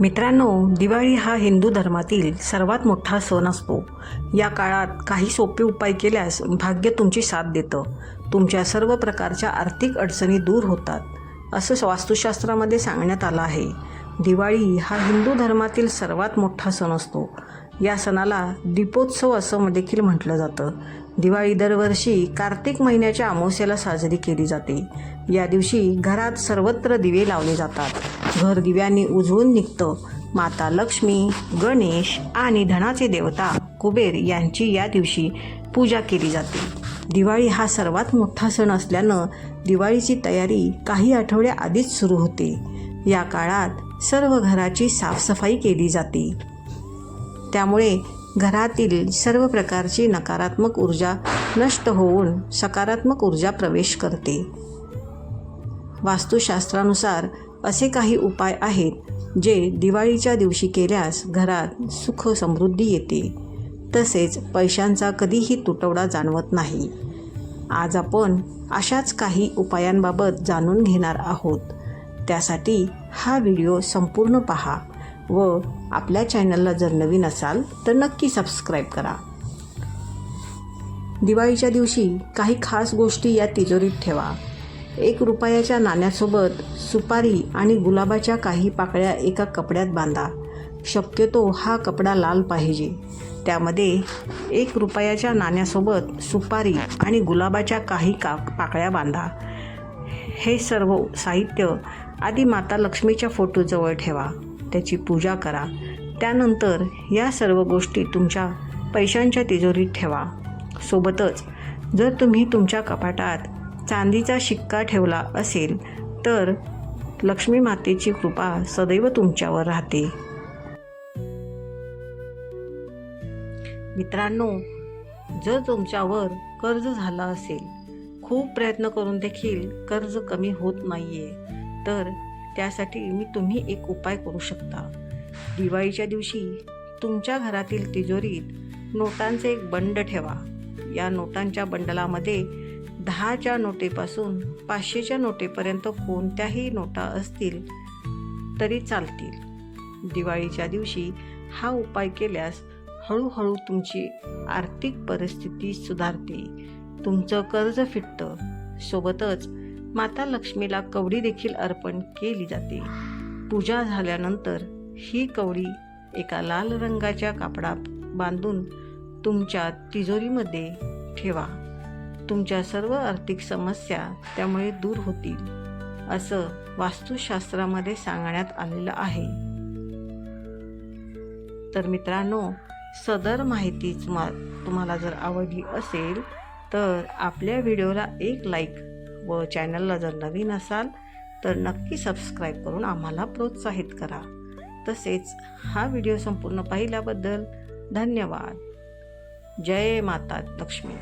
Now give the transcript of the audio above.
मित्रांनो दिवाळी हा हिंदू धर्मातील सर्वात मोठा सण असतो. या काळात काही सोपे उपाय केल्यास भाग्य तुमची साथ देतं. तुमच्या सर्व प्रकारच्या आर्थिक अडचणी दूर होतात असं वास्तुशास्त्रामध्ये सांगण्यात आलं आहे. दिवाळी हा हिंदू धर्मातील सर्वात मोठा सण असतो. या सणाला दीपोत्सव असं देखील म्हटलं जातं. दिवाळी दरवर्षी कार्तिक महिन्याच्या अमावस्याला साजरी केली जाते. या दिवशी घरात सर्वत्र दिवे लावले जातात. घर दिव्यांनी उजळून निघतं. माता लक्ष्मी गणेश आणि धनाचे देवता कुबेर यांची या दिवशी पूजा केली जाते. दिवाळी हा सर्वात मोठा सण असल्यानं दिवाळीची तयारी काही आठवड्या आधीच सुरू होते. या काळात सर्व घराची साफसफाई केली जाते. त्यामुळे घरातील सर्व प्रकारची नकारात्मक ऊर्जा नष्ट होऊन सकारात्मक ऊर्जा प्रवेश करते. वास्तुशास्त्रानुसार असे काही उपाय आहेत जे दिवाळीच्या दिवशी केल्यास घरात सुख समृद्धी येते. तसेच पैशांचा कधीही तुटवडा जाणवत नाही. आज आपण अशाच काही उपायांबाबत जाणून घेणार आहोत. त्यासाठी हा व्हिडिओ संपूर्ण पहा व आपल्या चॅनलला जर नवीन असाल तर नक्की सबस्क्राईब करा. दिवाळीच्या दिवशी काही खास गोष्टी या तिजोरीत ठेवा. एक रुपयाच्या नाण्यासोबत सुपारी आणि गुलाबाच्या काही पाकळ्या एका कपड्यात बांधा. शक्यतो हा कपडा लाल पाहिजे. त्यामध्ये एक रुपयाच्या नाण्यासोबत सुपारी आणि गुलाबाच्या काही का पाकळ्या बांधा. हे सर्व साहित्य आधी माता लक्ष्मीच्या फोटोजवळ ठेवा. त्याची पूजा करा. त्यानंतर या सर्व गोष्टी तुमच्या पैशांच्या तिजोरीत ठेवा. सोबतच जर तुम्ही तुमच्या कपाटात चांदीचा शिक्का ठेवला असेल तर लक्ष्मी मातेची कृपा सदैव तुमच्यावर राहते. मित्रांनो जर तुमच्यावर कर्ज झालं असेल खूप प्रयत्न करून देखील कर्ज कमी होत नाहीये तर त्यासाठी मी तुम्ही एक उपाय करू शकता. दिवाळीच्या दिवशी तुमच्या घरातील तिजोरीत नोटांचे एक बंड ठेवा. या नोटांच्या बंडलामध्ये दहाच्या नोटेपासून पाचशेच्या नोटेपर्यंत कोणत्याही नोटा असतील तरी चालतील. दिवाळीच्या दिवशी हा उपाय केल्यास हळूहळू तुमची आर्थिक परिस्थिती सुधारते तुमचं कर्ज फिटतं. सोबतच माता लक्ष्मीला कवडी देखील अर्पण केली जाते. पूजा झाल्यानंतर ही कवडी एका लाल रंगाच्या कापडात बांधून तुमच्या तिजोरीमध्ये ठेवा. तुमच्या सर्व आर्थिक समस्या त्यामुळे दूर होतील असं वास्तुशास्त्रामध्ये सांगण्यात आलेलं आहे. तर मित्रांनो सदर माहिती मा तुम्हाला जर आवडली असेल तर आपल्या व्हिडिओला एक लाईक व चॅनलला जर नवीन असाल तर नक्की सबस्क्राईब करून आम्हाला प्रोत्साहित करा. तसेच हा व्हिडिओ संपूर्ण पाहिल्याबद्दल धन्यवाद. जय माता लक्ष्मी.